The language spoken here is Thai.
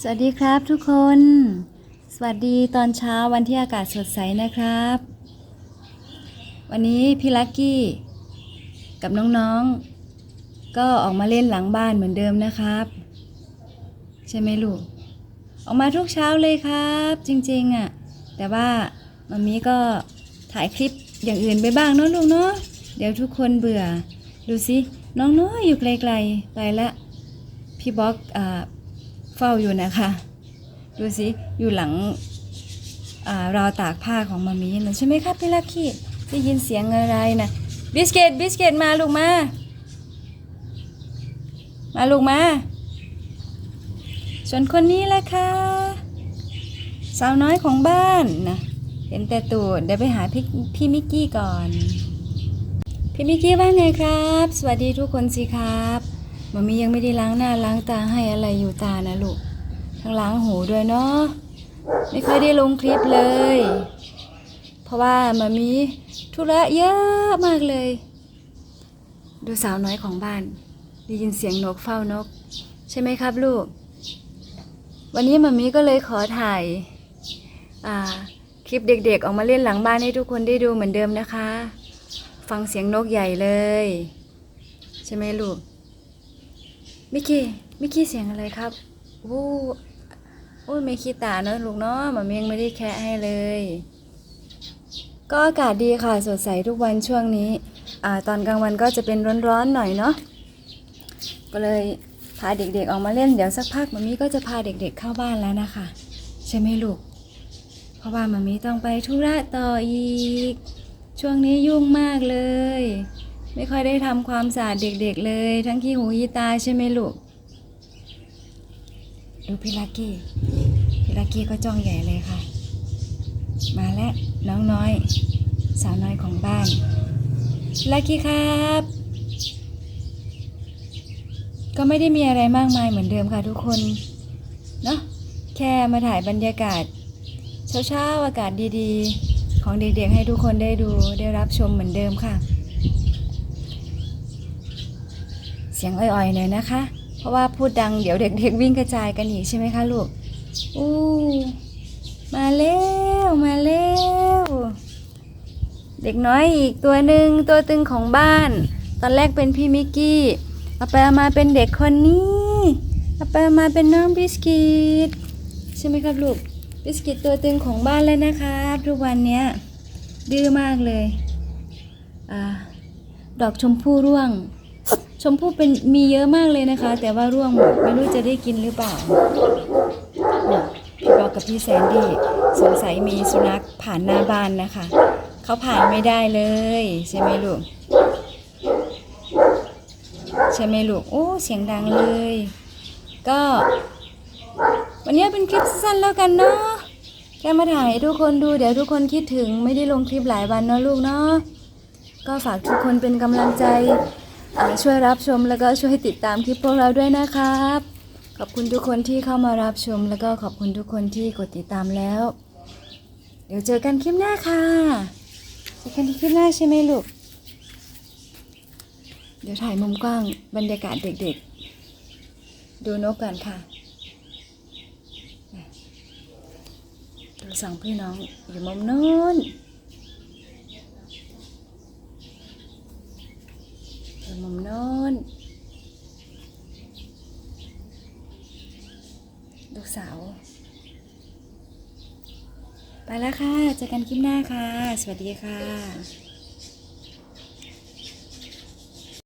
สวัสดีครับทุกคน สวัสดีตอนเช้าวันที่อากาศสดใสนะครับ วันนี้พี่ลักกี้กับน้องๆ ก็ออกมาเล่นหลังบ้านเหมือนเดิมนะครับ ใช่ไหมลูก ออกมาทุกเช้าเลยครับ จริงๆอะ่ะ แต่ว่ามามีก็ถ่ายคลิปอย่างอื่นไปบ้างเนาะลูกเนาะเดี๋ยวทุกคนเบื่อ ดูสิน้องน้อยอยู่ไกลๆไปละพี่บ็อกอ่า เฝ้าอยู่นะคะ ดูสิอยู่หลังาราวตากผ้าของมามีนะใช่ไหมครับพี่ลักกี้ได้ยินเสียงอะไรนะบิสเกตบิสเกตมาลูกมา มาลูกมาส่วนคนนี้แหละค่ะสาวน้อยของบ้านนะเห็นแต่ตูดเดี๋ยวไปหาพี่พี่มิกกี้ก่อน พี่มิกกี้ว่าไงครับ สวัสดีทุกคนสิครับ มามียังไม่ได้ล้างหน้าล้างตาให้อะไรอยู่ตานะลูก ทั้งล้างหูด้วยเนาะ ไม่เคยได้ลงคลิปเลย เพราะว่ามามีธุระเยอะมากเลย ดูสาวน้อยของบ้าน ได้ยินเสียงนกเฝ้านก ใช่ไหมครับลูก วันนี้มามีก็เลยขอถ่ายาคลิปเด็กๆ ออกมาเล่นหลังบ้านให้ทุกคนได้ดูเหมือนเดิมนะคะ ฟังเสียงนกใหญ่เลย ใช่ไหมลูก มิกกี้มิกกี้เสียงอะไรครับโอ้โอ้ยไม่ขี้ตาเนอะลูกเนาะหมาเมีงไม่ได้แคะให้เลย ก็อากาศดีค่ะสดใสทุกวันช่วงนี้ อ่าตอนกลางวันก็จะเป็นร้อนๆหน่อยเนาะก็เลยพาเด็กๆออกมาเล่นเดี๋ยวสักพักมามีก็จะพาเด็กๆเข้าบ้านแล้วนะคะ ใช่ไหมลูก เพราะว่ามามีต้องไปธุระต่ออีก ช่วงนี้ยุ่งมากเลย ไม่ค่อยได้ทำความสะอาดเด็กๆเลย ทั้งขี้หูยีตาใช่ไหมลูก ดูพี่ลักกี้พี่ลักกี้ก็จ้องใหญ่เลยค่ะ มาแล้วน้องน้อย สาวน้อยของบ้านพี่ลักกี้ครับ ก็ไม่ได้มีอะไรมากมายเหมือนเดิมค่ะทุกคน เนาะแค่มาถ่ายบรรยากาศ เช้าๆอากาศดีๆ ของเด็กๆให้ทุกคนได้ดูได้รับชมเหมือนเดิมค่ะ เสียงอ่อยๆหน่อยนะคะ เพราะว่าพูดดังเดี๋ยวเด็กๆวิ่งกระจายกันอีกใช่ไหมคะลูกอู้มาแล้วมาแล้วเด็กน้อยอีกตัวหนึ่งตัวตึงของบ้าน ตอนแรกเป็นพี่มิกกี้เอาไปเอามาเป็นเด็กคนนี้เอาไปเอามาเป็นน้องบิสกิตใช่ไหมครับลูกบิสกิตตัวตึงของบ้านแล้วนะครับ ทุกวันเนี้ยดื้อมากเลยอดอกชมพู่ร่วง ชมพู่เป็นมีเยอะมากเลยนะคะ แต่ว่าร่วงหมดไม่รู้จะได้กินหรือเปล่าเนี่ยพี่บอกกับพี่แซนดี้สงสัยมีสุนัขผ่านหน้าบ้านนะคะ เขาผ่านไม่ได้เลย ใช่ไหมลูก ใช่ไหมลูก โอ้ เสียงดังเลย ก็ วันนี้เป็นคลิปสั้นแล้วกันเนาะแค่มาถ่ายให้ทุกคนดูเดี๋ยวทุกคนคิดถึงไม่ได้ลงคลิปหลายวันเนาะลูกเนาะก็ฝากทุกคนเป็นกำลังใจ ช่วยรับชมแล้วก็ช่วยติดตามคลิปพวกเราด้วยนะครับ ขอบคุณทุกคนที่เข้ามารับชม แล้วก็ขอบคุณทุกคนที่กดติดตามแล้ว เดี๋ยวเจอกันคลิปหน้าค่ะเจอกันที่คลิปหน้าใช่ไหมลูก เดี๋ยวถ่ายมุมกว้างบรรยากาศเด็กๆ ดูนกกันค่ะดูสองพี่น้องอยู่มุมโน้น อยู่ มุมโน้น ลูกสาว ไปแล้วค่ะ เจอกันคลิปหน้าค่ะ สวัสดีค่ะ